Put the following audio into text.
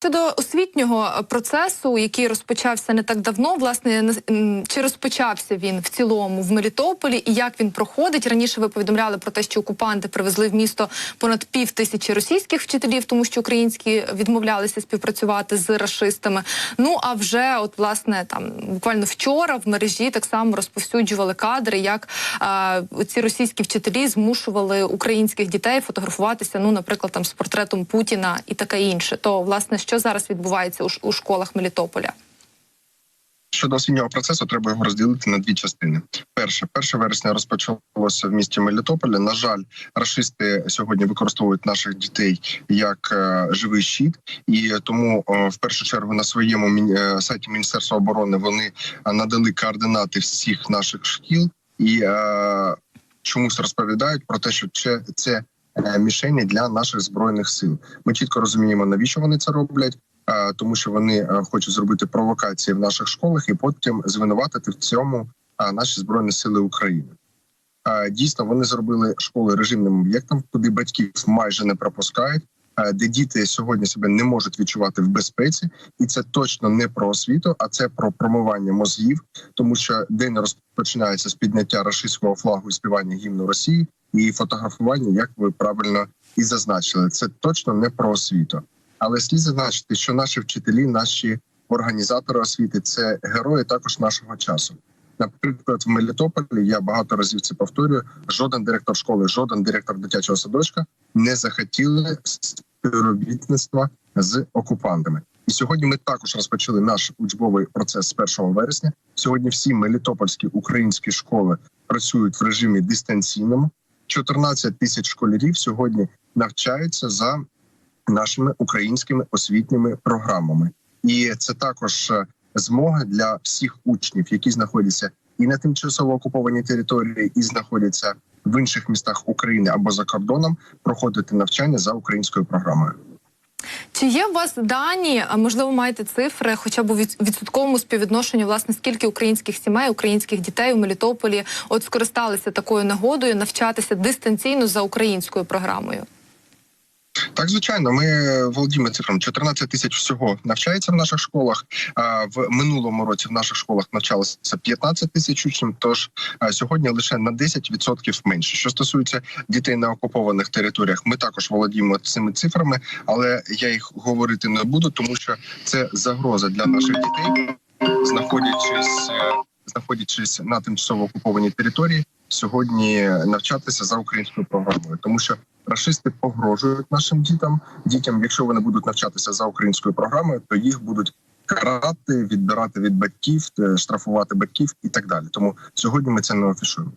Щодо освітнього процесу, який розпочався не так давно, власне, чи розпочався він в цілому в Мелітополі, і як він проходить? Раніше ви повідомляли про те, що окупанти привезли в місто понад пів тисячі російських вчителів, тому що українські відмовлялися співпрацювати з рашистами. Ну а вже, от власне, там буквально вчора в мережі так само розповсюджували кадри, як а, ці російські вчителі змушували українських дітей фотографуватися, ну, наприклад, там з портретом Путіна і таке інше. То власне, що зараз відбувається у, у школах Мелітополя? Щодо освітнього процесу, треба його розділити на дві частини. Перше, 1 вересня розпочалося в місті Мелітополі. На жаль, рашисти сьогодні використовують наших дітей як е, живий щит, і тому в першу чергу на своєму е, сайті Міністерства оборони вони е, надали координати всіх наших шкіл і чомусь розповідають про те, що це, мішені для наших збройних сил. Ми чітко розуміємо, навіщо вони це роблять. Е, тому що вони е, хочуть зробити провокації в наших школах і потім звинуватити в цьому е, наші збройні сили України. Е, Дійсно, вони зробили школи режимним об'єктом, куди батьків майже не пропускають, е, де діти сьогодні себе не можуть відчувати в безпеці, і це точно не про освіту, а це про промивання мозгів, тому що день розпочинається з підняття рашистського флагу і співання гімну Росії і фотографування, як ви правильно і зазначили. Це точно не про освіту. Але слід зазначити, що наші вчителі, наші організатори освіти це герої також нашого часу. Наприклад, в Мелітополі я багато разів це повторюю. Жоден директор школи, жоден директор дитячого садочка не захотіли співробітництва з окупантами. І сьогодні ми також розпочали наш учбовий процес з 1 вересня. Сьогодні всі мелітопольські українські школи працюють в режимі дистанційному. 14 тисяч школярів сьогодні навчаються за нашими українськими освітніми програмами, і це також змога для всіх учнів, які знаходяться і на тимчасово окупованій території, і знаходяться в інших містах України або за кордоном, проходити навчання за українською програмою. Чи є у вас дані, а можливо, маєте цифри, хоча б у відсотковому співвідношенню, власне, скільки українських сімей, українських дітей у Мелітополі от скористалися такою нагодою навчатися дистанційно за українською програмою? Так, звичайно, ми володіємо цифрами. 14 тисяч всього навчається в наших школах. В минулому році в наших школах навчалося 15 тисяч учнів. Тож сьогодні лише на 10% менше. Що стосується дітей на окупованих територіях, ми також володіємо цими цифрами, але я їх говорити не буду, тому що це загроза для наших дітей, знаходячись е, знаходячись на тимчасово окупованій території. Сьогодні навчатися за українською програмою, тому що рашисти погрожують нашим дітям. Дітям, якщо вони будуть навчатися за українською програмою, то їх будуть карати, відбирати від батьків, е, штрафувати батьків і так далі. Тому сьогодні ми це не афішуємо.